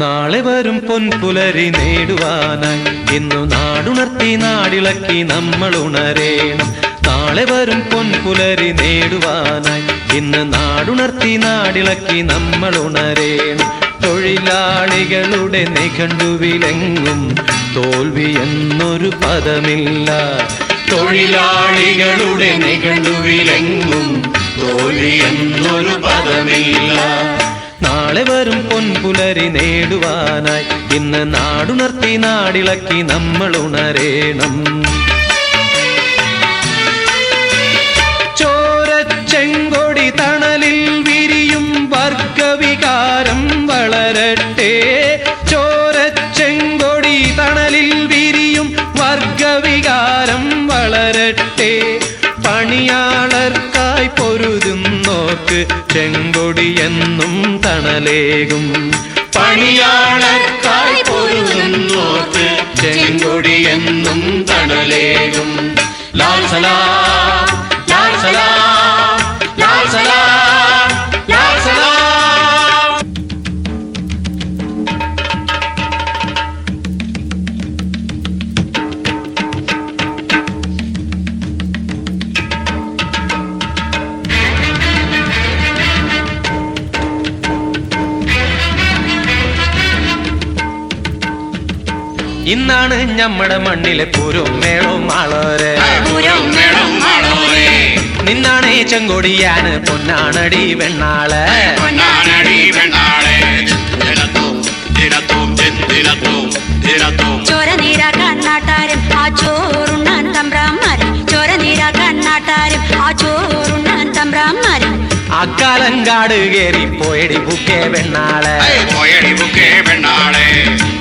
നാളെ വരും പൊൻപുലരി നേടുവാനായി. ഇന്നു നാടുണർത്തി നാടിളക്കി നമ്മൾ ഉണരേണം. നാളെ വരും പൊൻപുലരി നേടുവാനായി. ഇന്ന് നാടുണർത്തി നാടിളക്കി നമ്മൾ ഉണരേണം. തൊഴിലാളികളുടെ നിഘണ്ടുവിലെങ്ങും തോൽവി എന്നൊരു പദമില്ല. തൊഴിലാളികളുടെ നിഘണ്ടുവിലെങ്ങും തോൽവി എന്നൊരു പദമില്ല. നാളെ വരും പൊൻപുലരി നേടുവാനായി. ഇന്ന് നാടുണർത്തി നാടിളക്കി നമ്മൾ ഉണരേണം. ചോരച്ചെങ്കൊടി തണലിൽ വിരിയും വർഗവികാരം വളരട്ടെ. ചോരച്ചെങ്കൊടി തണലിൽ വിരിയും വർഗവികാരം വളരട്ടെ. പൊരുതുന്നോർക്ക് ചെങ്കൊടി എന്നും തണലേകും. പണിയാണ് നോക്ക് ചെങ്കൊടി എന്നും തണലേകും. ലാൽ സലാം ലാൽ സലാം. ഇന്നാണ് നമ്മുടെ മണ്ണിലെ പൂരവും മേളവും ആളോരെ. പൂരം മേളം മാളോരെ നിന്നാണ് ചെങ്കൊടിയാണ് പൊന്നാണടി വെണ്ണാൾ. അക്കാലം കാട് ദിനത്തും ദിനത്തും ചോര നീരാക്കാൻ നാട്ടാരും ആ ചോറുണ്ണാൻ തമ്പ്രാന്മാരും. ചോര നീരാക്കാൻ നാട്ടാരും ആ ചോറുണ്ണാൻ തമ്പ്രാന്മാരും. അക്കാലങ്കാട് കേറി പോയടി ബുക്കേ വെണ്ണാളെ. പോയടി ബുക്കേ വെണ്ണാളെ.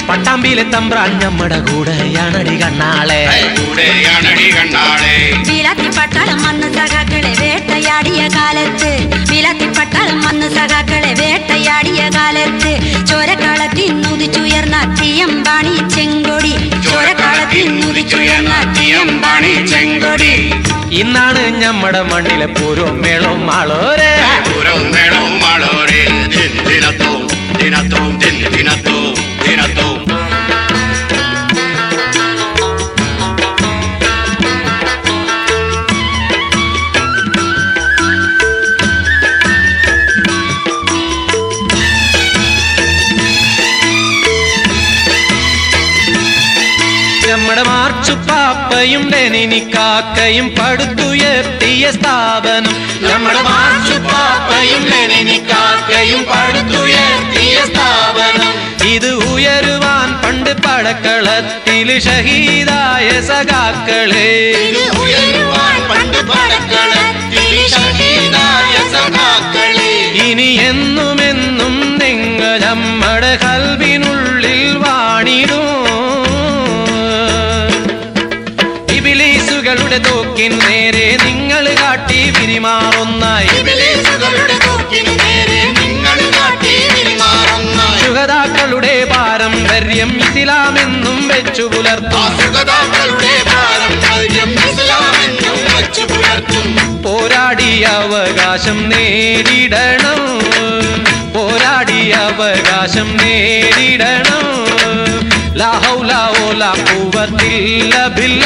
പട്ടാമ്പിയിലെ തമ്പ്രാൻ നമ്മുടെ കൂടെയാണടി കണ്ണാളെ. കൂടെയാണടി കണ്ണാളെ. വിലാത്തി പട്ടാളം വന്ന് സഖാക്കളെ വേട്ടയാടിയ കാലത്ത്. വിലാത്തി പട്ടാളം വന്ന് സഖാക്കളെ വേട്ടയാടിയ കാലത്ത്. ചോരക്കാളത്തിൽ നുതിച്ചുയർന്ന തീയമ്പാണി ചെങ്കൊടി. ചോരക്കാളത്തിൽ നുതിച്ചുയർന്ന തീയമ്പാണി ചെങ്കൊടി. ഇന്നാണ് ഞമ്മടെ മണ്ണിലെ പൂരവും മേളവും മാളോരേ പൂരം മേളം മാളോരെ നമ്മുടെ ലെനിനി കാക്കയും പടുത്തുയർത്തിയ സ്ഥാപനം. നമ്മുടെ മാച്ചുപ്പാപ്പയും ലെനിനി കാക്കയും പടുത്തുയർത്തിയ സ്ഥാപനം. ഇത് ഉയരുവാൻ പണ്ട് പടക്കളത്തിൽ ഷഹീദായ സഖാക്കളെ. പണ്ട് പടക്കളത്തിൽ ഷഹീദായ സഖാക്കളെ. ഇനി എന്നുമെന്നും നിങ്ങൾ നമ്മുടെ കൽവിനുള്ളിൽ ഇബിലീസുകളുടെ തോക്കിൻ നേരെ നിങ്ങൾ കാട്ടി പിരിമാറുന്നായി ഇബിലീസുകളുടെ തോക്കിനു നേരെ നിങ്ങൾ കാട്ടി പെരുമാറുന്ന ശുഹതാക്കളുടെ പാരമ്പര്യം ഇസ്ലാമെന്നും വെച്ചു പുലർത്തും. പോരാടി അവകാശം നേരിടണം. പോരാടി അവകാശം നേരിടണം. ലാഹൗലാ ഓല കൂവത്തില്ല ബില്ല